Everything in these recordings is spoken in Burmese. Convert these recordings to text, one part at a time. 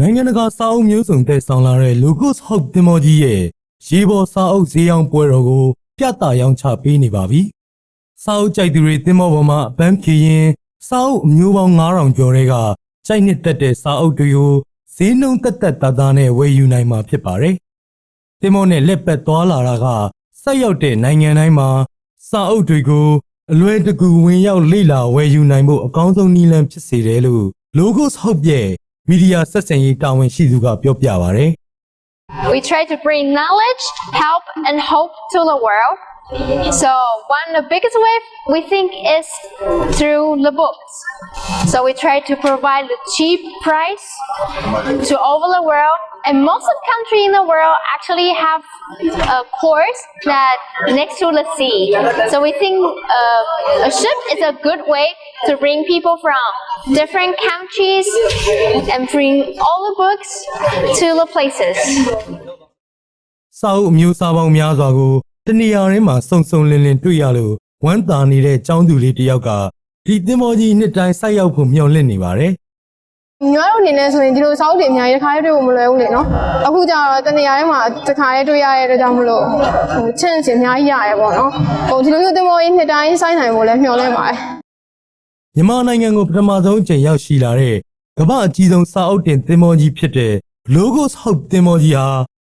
နိုင်ငံတကာစာအုပ်မျိုးစုံတဲ့ဆောင်လာတဲ့ Logos Hope တင်မောကြီးရဲ့ရေပေါ်စာအုပ်ဈေးရောင်းပွဲတော်ကိုပြသရောင်းချပေးနေပါပြီ။စာအုပ်ကြိုက်သူတွေတင်မောပေါ်မှာအပန်းဖြေရင်စာအုပ်အမျိုးပေါင်း9000ကျော်တွေကကြိုက်နှစ်သက်တဲ့စာအုပ်တွေကိုဈေးနှုန်းသက်သက်သာသာနဲ့ဝယ်ယူနိုင်မှာဖြစ်ပါတယ်။တင်မောနဲ့လက်ပတ်သွားလာတာကဆက်ရောက်တဲ့နိုင်ငံတိုင်းမှာစာအုပ်တွေကိုအလွယ်တကူဝင်ရောက်လေ့လာဝယ်ယူနိုင်ဖို့အကောင်းဆုံးနည်းလမ်းဖြစ်စေတယ်လို့ Logos Hope ရဲ့ မီဒီယာဆက်ဆံရေးတာဝန်ရှိသူကပြောပြပါဗျ။ We try to bring knowledge, help, and hope to the world. So one of the biggest way we think is through the books. So we try to provide the cheap price to over the world, and most of the country in the world actually have a course that next to the sea. So we think uh, a ship is a good way to bring people from different countries and bring all the books to the places. စာအုပ်အမျိုးအစားပေါင်းများစွာကိုတနေရာတိုင်းမှာစုံစုံလင်လင်တွေ့ရလို့ဝမ်းသာနေတဲ့ចောင်းသူလေးတစ်ယောက်ကဒီသင်္ဘောကြီးနှစ်တိုင်းဆိုက်ရောက်ဖို့မျှော်လင့်နေပါတယ်ညီမတို့အနေနဲ့ဆိုရင်ဒီလိုစောက်တွေအများကြီးတစ်ခါတည်းတွေ့ဖို့မလွယ်ဘူးလေနော်အခုကျတော့တနေရာထဲမှာတစ်ခါတည်းတွေ့ရတဲ့အတွက်ကြောင့်မလို့ဟိုချင့်ချင်အများကြီးရတယ်ပေါ့နော်ဟိုဒီလိုမျိုးတင်မောကြီးနှစ်တိုင်းစိုင်းနိုင်ဖို့လည်းမျှော်လင့်ပါတယ်။မြန်မာနိုင်ငံကိုပထမဆုံးအကြိမ်ရောက်ရှိလာတဲ့ကမ္ဘာအကြီးဆုံးစာအုပ်တင်သင်္ဘောကြီးဖြစ်တဲ့ Logos Hope သင်္ဘောကြီးဟာ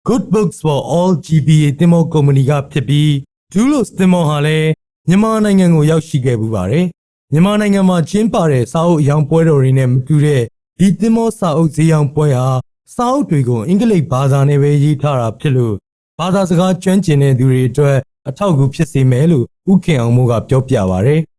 Good Books for All GBA သင်္ဘောကုမ္ပဏီကဖြစ်ပြီး Dulos သင်္ဘောဟာလည်းမြန်မာနိုင်ငံကိုရောက်ရှိခဲ့ပူပါတယ်။မြန်မာနိုင်ငံမှာကျင်းပတဲ့စာအုပ်အယောင်ပွဲတော်တွေနဲ့မတူတဲ့ဒီသင်္ဘောစာအုပ်ဈေးရောင်းပွဲဟာစာအုပ်တွေကိုအင်္ဂလိပ်ဘာသာနဲ့ပဲရေးထားတာဖြစ်လို့ဘာသာစကားကျွမ်းကျင်တဲ့သူတွေအတွက်အထောက်အကူဖြစ်စေမယ်လို့ဥခင်အောင်မိုးကပြောပြပါဗျ။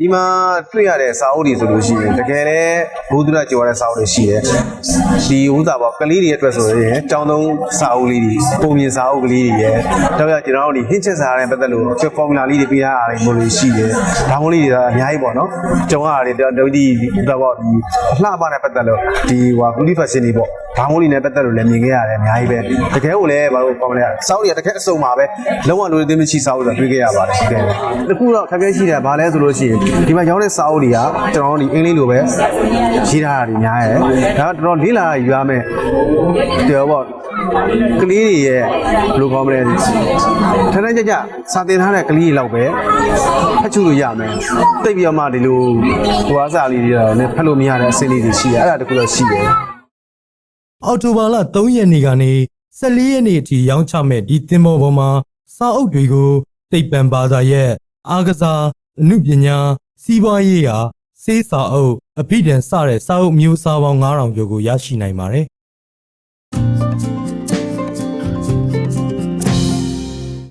ဒီမှာတွေ့ရတဲ့စာအုပ်တွေဆိုလို့ရှိရင်တကယ်လည်းဘုဒ္ဓရကျော်ရတဲ့စာအုပ်တွေရှိတယ်ဒီဥစ္စာပေါ့ကလေးတွေအတွက်ဆိုရင်တောင်းတုံးစာအုပ်လေးတွေပုံမြင်စာအုပ်ကလေးတွေရဲ့တော့ရကျွန်တော်တို့ဒီဟင်းချက်စာနဲ့ပတ်သက်လို့ဖော်မူလာလေးတွေပေးထားတာတွေမျိုးလေးရှိတယ်ဒါမှမဟုတ်လေးတွေကအများကြီးပေါ့နော်ကြုံရတယ်တော့ဒီတော့ပေါ့ဒီအလှပနဲ့ပတ်သက်လို့ဒီဟို beauty fashion တွေပေါ့ဒါမှမဟုတ်လေးနဲ့ပတ်သက်လို့လည်းမြင်ခဲ့ရတယ်အများကြီးပဲတကယ်ကိုလည်းဘာလို့ဖော်မူလာစာအုပ်တွေကတကယ်အစုံပါပဲလုံးဝလိုလိုသိမရှိစာအုပ်တွေတွေ့ခဲ့ရပါတယ်တကယ်တခုတော့ခက်ခဲရှိတယ်ဘာလဲဆိုလို့ရှိရင်ဒီမှာရောင်းတဲ့စာအုပ်တွေကကျွန်တော်တို့ဒီအင်္ဂလိပ်လိုပဲရေးထားတာတွေများတယ်ဒါကတော်တော်လေးလာယူရမယ်တော်ပေါ့ကလေးတွေရဲ့ဘယ်လိုကောင်းမလဲထထကြကြစာသင်ထားတဲ့ကလေးတွေလောက်ပဲဖတ်ချုပ်လို့ရမယ်တိတ်ပြီးတော့မှဒီလိုဟိုအားစာလေးတွေတော့လည်းဖတ်လို့မရတဲ့အဆင့်လေးတွေရှိတယ်အဲ့ဒါတခုတော့ရှိတယ်အော်တိုဘာလ3ရက်နေ့ကနေ14ရက်နေ့အထိရောင်းချမဲ့ဒီသင်္ဘောပေါ်မှာစာအုပ်တွေကိုတိတ်ပံဘာသာရဲ့အားကစား အမှုပညာစီးပွားရေးရာစေးစာအုပ်အဖိဓာန်စတဲ့စာအုပ်မျိုးစားပေါင်း9000ကျော်ကိုရရှိနိုင်ပါတယ်